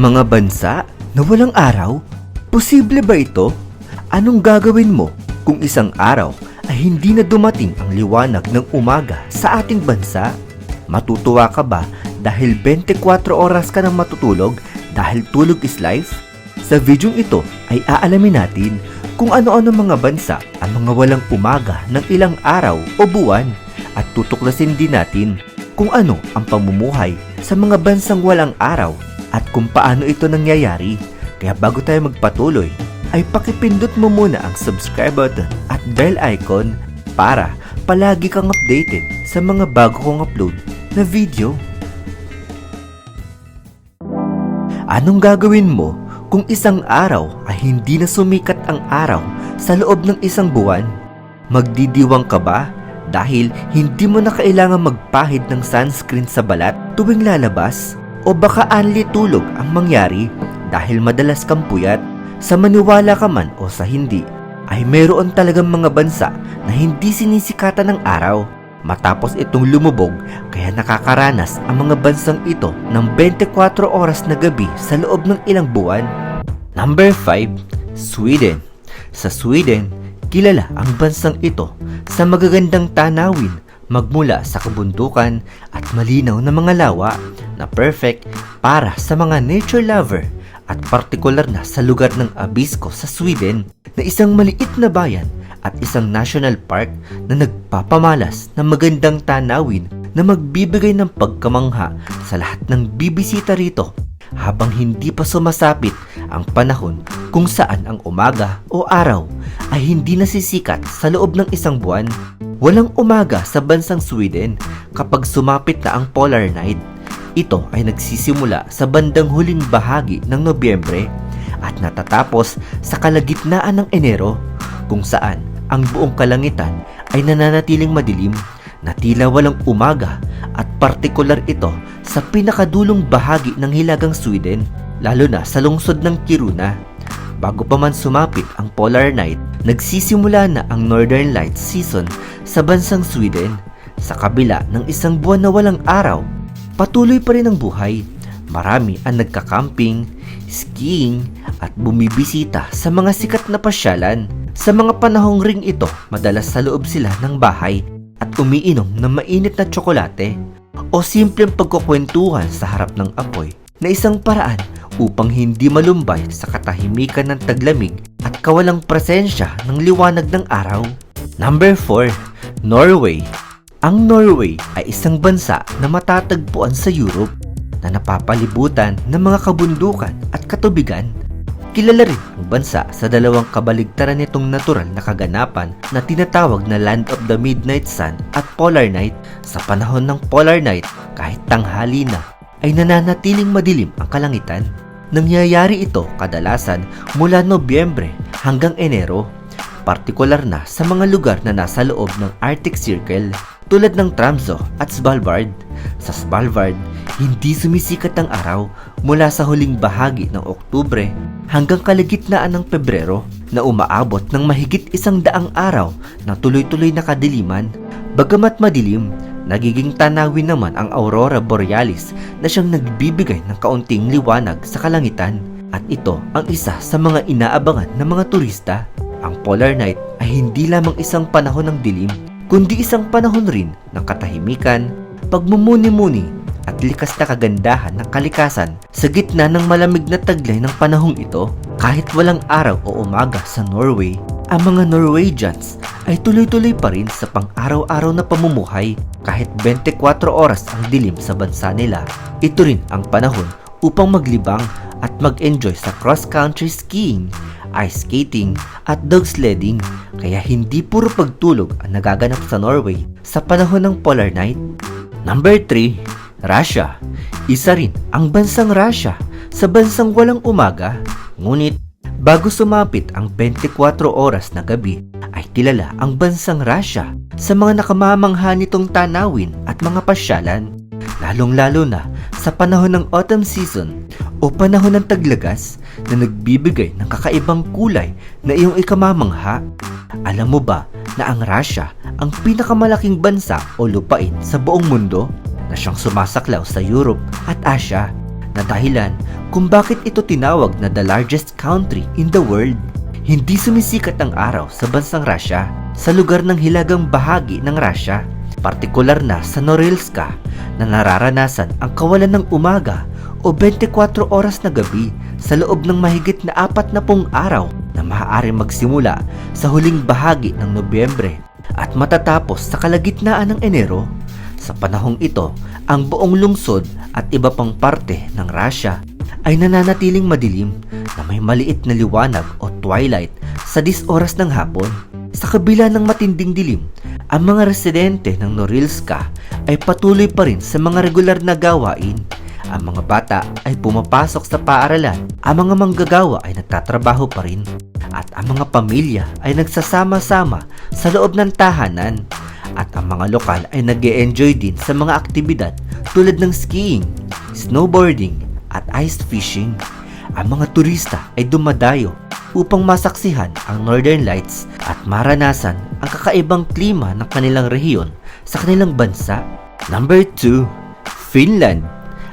Mga bansa na walang araw? Posible ba ito? Anong gagawin mo kung isang araw ay hindi na dumating ang liwanag ng umaga sa ating bansa? Matutuwa ka ba dahil 24 oras ka nang matutulog dahil tulog is life? Sa videong ito ay aalamin natin kung ano-ano mga bansa ang mga walang umaga ng ilang araw o buwan at tutuklasin din natin kung ano ang pamumuhay sa mga bansang walang araw at kung paano ito nangyayari. Kaya bago tayo magpatuloy, ay pakipindot mo muna ang subscribe button at bell icon para palagi kang updated sa mga bago kong upload na video. Anong gagawin mo kung isang araw ay hindi na sumikat ang araw sa loob ng isang buwan? Magdidiwang ka ba dahil hindi mo na kailangan magpahid ng sunscreen sa balat tuwing lalabas? O baka anli tulog ang mangyari dahil madalas kang puyat sa maniwala ka man o sa hindi ay meron talagang mga bansa na hindi sinisikatan ng araw matapos itong lumubog kaya nakakaranas ang mga bansang ito ng 24 oras na gabi sa loob ng ilang buwan. Number 5, Sweden. Sa Sweden, kilala ang bansang ito sa magagandang tanawin magmula sa kabundukan at malinaw na mga lawa na perfect para sa mga nature lover at partikular na sa lugar ng Abisko sa Sweden na isang maliit na bayan at isang national park na nagpapamalas ng magandang tanawin na magbibigay ng pagkamangha sa lahat ng bibisita rito habang hindi pa sumasapit ang panahon kung saan ang umaga o araw ay hindi nasisikat sa loob ng isang buwan. Walang umaga sa bansang Sweden kapag sumapit na ang polar night. Ito ay nagsisimula sa bandang huling bahagi ng Nobyembre at natatapos sa kalagitnaan ng Enero kung saan ang buong kalangitan ay nananatiling madilim na tila walang umaga at partikular ito sa pinakadulong bahagi ng hilagang Sweden lalo na sa lungsod ng Kiruna. Bago pa man sumapit ang polar night, nagsisimula na ang Northern Lights season sa bansang Sweden. Sa kabila ng isang buwan na walang araw, patuloy pa rin ang buhay. Marami ang nagka-camping, skiing at bumibisita sa mga sikat na pasyalan. Sa mga panahong ring ito, madalas sa loob sila ng bahay at umiinom ng mainit na tsokolate o simpleng pagkukwentuhan sa harap ng apoy na isang paraan upang hindi malumbay sa katahimikan ng taglamig at kawalang presensya ng liwanag ng araw. Number 4. Norway Ang Norway ay isang bansa na matatagpuan sa Europe na napapalibutan ng mga kabundukan at katubigan. Kilala rin ang bansa sa dalawang kabaligtaran nitong natural na kaganapan na tinatawag na Land of the Midnight Sun at Polar Night. Sa panahon ng Polar Night, kahit tanghali na, ay nananatiling madilim ang kalangitan. Nangyayari ito kadalasan mula Nobyembre hanggang Enero, partikular na sa mga lugar na nasa loob ng Arctic Circle tulad ng Tromsø at Svalbard. Sa Svalbard, hindi sumisikat ang araw mula sa huling bahagi ng Oktubre hanggang kalagitnaan ng Pebrero na umaabot ng mahigit isang daang araw na tuloy-tuloy na kadiliman. Bagamat madilim, nagiging tanawin naman ang Aurora Borealis na siyang nagbibigay ng kaunting liwanag sa kalangitan at ito ang isa sa mga inaabangan ng mga turista. Ang polar night ay hindi lamang isang panahon ng dilim, kundi isang panahon rin ng katahimikan, pagmumuni-muni at likas na kagandahan ng kalikasan sa gitna ng malamig na taglay ng panahong ito. Kahit walang araw o umaga sa Norway, ang mga Norwegians ay tuloy-tuloy pa rin sa pang-araw-araw na pamumuhay kahit 24 oras ang dilim sa bansa nila. Ito rin ang panahon upang maglibang at mag-enjoy sa cross-country skiing, ice skating at dog sledding kaya hindi puro pagtulog ang nagaganap sa Norway sa panahon ng polar night. Number 3, Russia. Isa rin ang bansang Russia sa bansang walang umaga ngunit bago sumapit ang 24 oras na gabi ay kilala ang bansang Russia sa mga nakamamangha nitong tanawin at mga pasyalan lalong-lalo na sa panahon ng autumn season o panahon ng taglagas na nagbibigay ng kakaibang kulay na iyong ikamamangha. Alam mo ba na ang Russia ang pinakamalaking bansa o lupain sa buong mundo na siyang sumasaklaw sa Europe at Asia na dahilan kung bakit ito tinawag na the largest country in the world. Hindi sumisikat ang araw sa bansang Russia sa lugar ng hilagang bahagi ng Russia, partikular na sa Norilska na nararanasan ang kawalan ng umaga o 24 oras na gabi sa loob ng mahigit na apat na pong araw na maaari magsimula sa huling bahagi ng Nobyembre at matatapos sa kalagitnaan ng Enero. Sa panahong ito, ang buong lungsod at iba pang parte ng Russia ay nananatiling madilim na may maliit na liwanag o twilight sa 10 oras ng hapon. Sa kabila ng matinding dilim, ang mga residente ng Norilska ay patuloy pa rin sa mga regular na gawain. Ang mga bata ay pumapasok sa paaralan, ang mga manggagawa ay nagtatrabaho pa rin, at ang mga pamilya ay nagsasama-sama sa loob ng tahanan. At ang mga lokal ay nag enjoy din sa mga aktibidad tulad ng skiing, snowboarding, at ice fishing. Ang mga turista ay dumadayo upang masaksihan ang Northern Lights at maranasan ang kakaibang klima ng kanilang rehiyon sa kanilang bansa. Number 2. Finland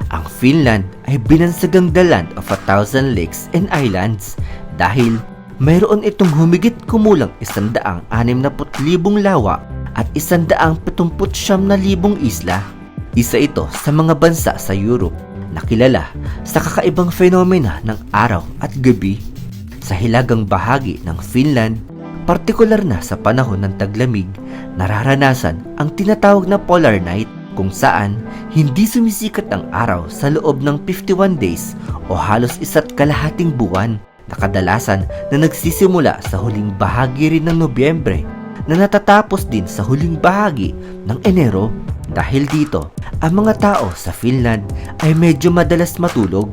Ang Finland ay binansagang the land of a thousand lakes and islands dahil mayroon itong humigit kumulang 160,000 lawa at 179,000 isla. Isa ito sa mga bansa sa Europe na kilala sa kakaibang fenomena ng araw at gabi. Sa hilagang bahagi ng Finland, partikular na sa panahon ng taglamig, nararanasan ang tinatawag na polar night kung saan hindi sumisikat ang araw sa loob ng 51 days o halos isa't kalahating buwan na kadalasan na nagsisimula sa huling bahagi rin ng Nobyembre na natatapos din sa huling bahagi ng Enero. Dahil dito, ang mga tao sa Finland ay medyo madalas matulog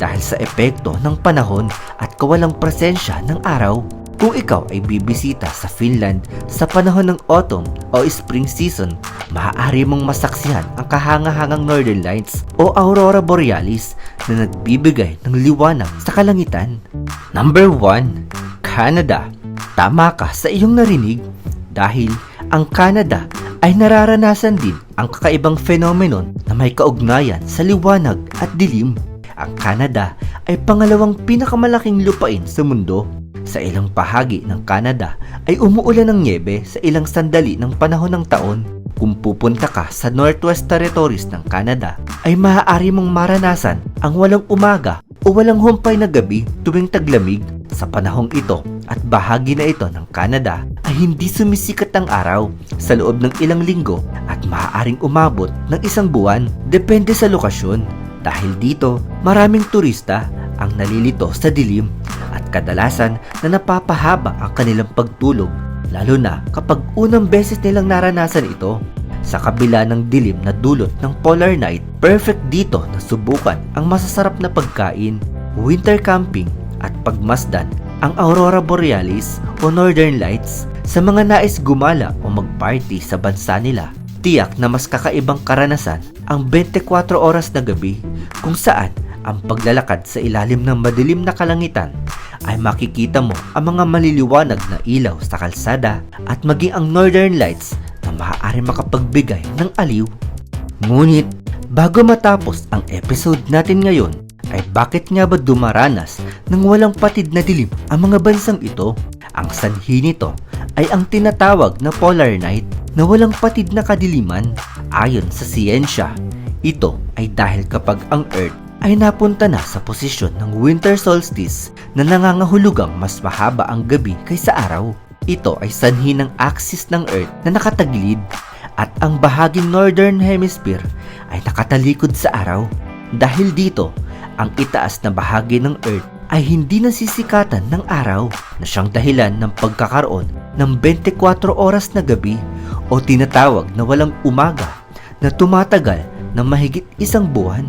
dahil sa epekto ng panahon at kawalang presensya ng araw. Kung ikaw ay bibisita sa Finland sa panahon ng autumn o spring season, maaari mong masaksihan ang kahangahangang Northern Lights o Aurora Borealis na nagbibigay ng liwanag sa kalangitan. Number 1. Canada Tama ka sa iyong narinig dahil ang Canada ay nararanasan din ang kakaibang phenomenon na may kaugnayan sa liwanag at dilim. Ang Canada ay pangalawang pinakamalaking lupain sa mundo. Sa ilang bahagi ng Canada ay umuulan ng niebe sa ilang sandali ng panahon ng taon. Kung pupunta ka sa Northwest Territories ng Canada, ay maaari mong maranasan ang walang umaga o walang humpay na gabi tuwing taglamig. Sa panahong ito at bahagi na ito ng Canada ay hindi sumisikat ang araw sa loob ng ilang linggo at maaaring umabot ng isang buwan depende sa lokasyon. Dahil dito, maraming turista ang nalilito sa dilim at kadalasan na napapahaba ang kanilang pagtulog lalo na kapag unang beses nilang naranasan ito. Sa kabila ng dilim na dulot ng polar night, perfect dito na subukan ang masasarap na pagkain, winter camping at pagmasdan ang Aurora Borealis o Northern Lights sa mga nais gumala o magparty sa bansa nila. Tiyak na mas kakaibang karanasan ang 24 oras na gabi kung saan ang paglalakad sa ilalim ng madilim na kalangitan ay makikita mo ang mga maliliwanag na ilaw sa kalsada at maging ang Northern Lights na maaari makapagbigay ng aliw. Ngunit, bago matapos ang episode natin ngayon, ay bakit nga ba dumaranas ng walang patid na dilim ang mga bansang ito? Ang sanhi nito ay ang tinatawag na polar night na walang patid na kadiliman. Ayon sa siyensya, ito ay dahil kapag ang Earth ay napunta na sa posisyon ng winter solstice na nangangahulugang mas mahaba ang gabi kaysa araw. Ito ay sanhi ng axis ng Earth na nakataglid at ang bahaging northern hemisphere ay nakatalikod sa araw. Dahil dito, ang itaas na bahagi ng Earth ay hindi nasisikatan ng araw na siyang dahilan ng pagkakaroon ng 24 oras na gabi o tinatawag na walang umaga na tumatagal ng mahigit isang buwan.